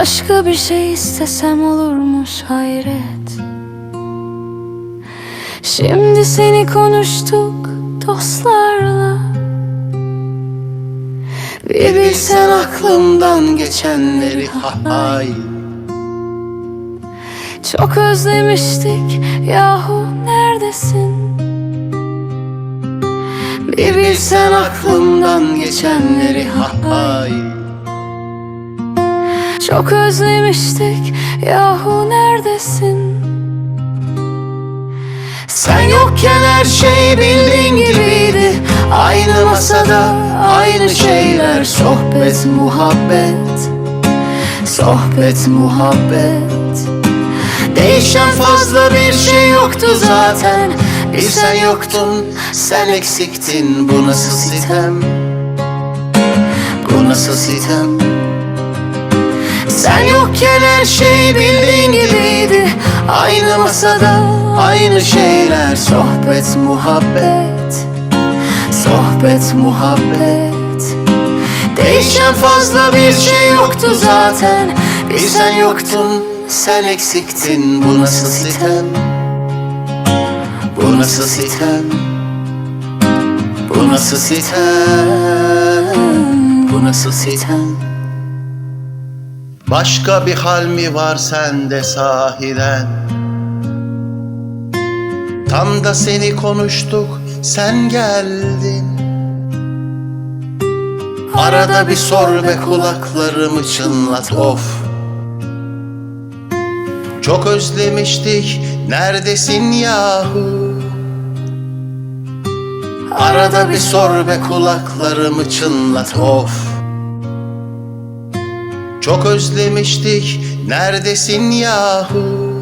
Başka bir şey istesem olurmuş hayret. Şimdi seni konuştuk dostlarla. Bir bilsen aklımdan geçenleri hay. Çok özlemiştik yahu neredesin? Bir bilsen aklımdan geçenleri hay Çok özlemiştik. Yahu neredesin? Sen yokken her şey bildiğin gibiydi. Aynı masada aynı şeyler. Sohbet muhabbet. Sohbet muhabbet. Değişen fazla bir şey yoktu zaten. Bir sen yoktun, sen eksiktin. Bu nasıl sitem? Bu nasıl sitem yokken her şey bildiğin gibiydi. Aynı masada aynı şeyler. Sohbet muhabbet. Sohbet muhabbet. Değişen fazla bir şey yoktu zaten. Bir sen yoktun, sen eksiktin. Bu nasıl sitem? Bu nasıl sitem? Bu nasıl sitem? Bu nasıl sitem Başka bir hal mi var sende sahiden? Tam da seni konuştuk, sen geldin. Arada bir sor ve kulaklarımı çınlat of. Çok özlemiştik, neredesin yahu? Arada bir sor ve kulaklarımı çınlat of. Çok özlemiştik, neredesin yahu?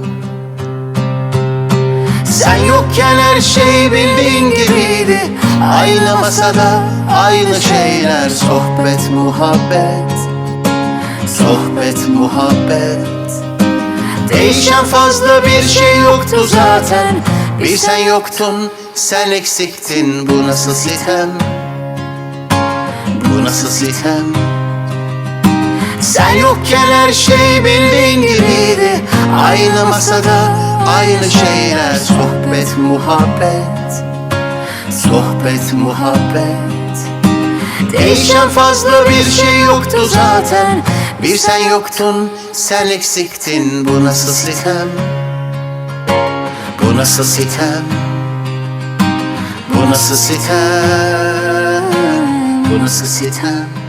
Sen yokken her şey bildiğin gibiydi. Aynı masada, aynı şeyler. Sohbet, muhabbet. Sohbet, muhabbet. Değişen fazla bir şey yoktu zaten. Bir sen yoktun, sen eksiktin. Bu nasıl sitem? Bu nasıl sitem? Sen yokken her şey bildiğin gibiydi. Aynı masada aynı şeyler. Sohbet muhabbet. Sohbet muhabbet. Değişen fazla bir şey yoktu zaten. Bir sen yoktun sen eksiktin. Bu nasıl sitem? Bu nasıl sitem? Bu nasıl sitem? Bu nasıl sitem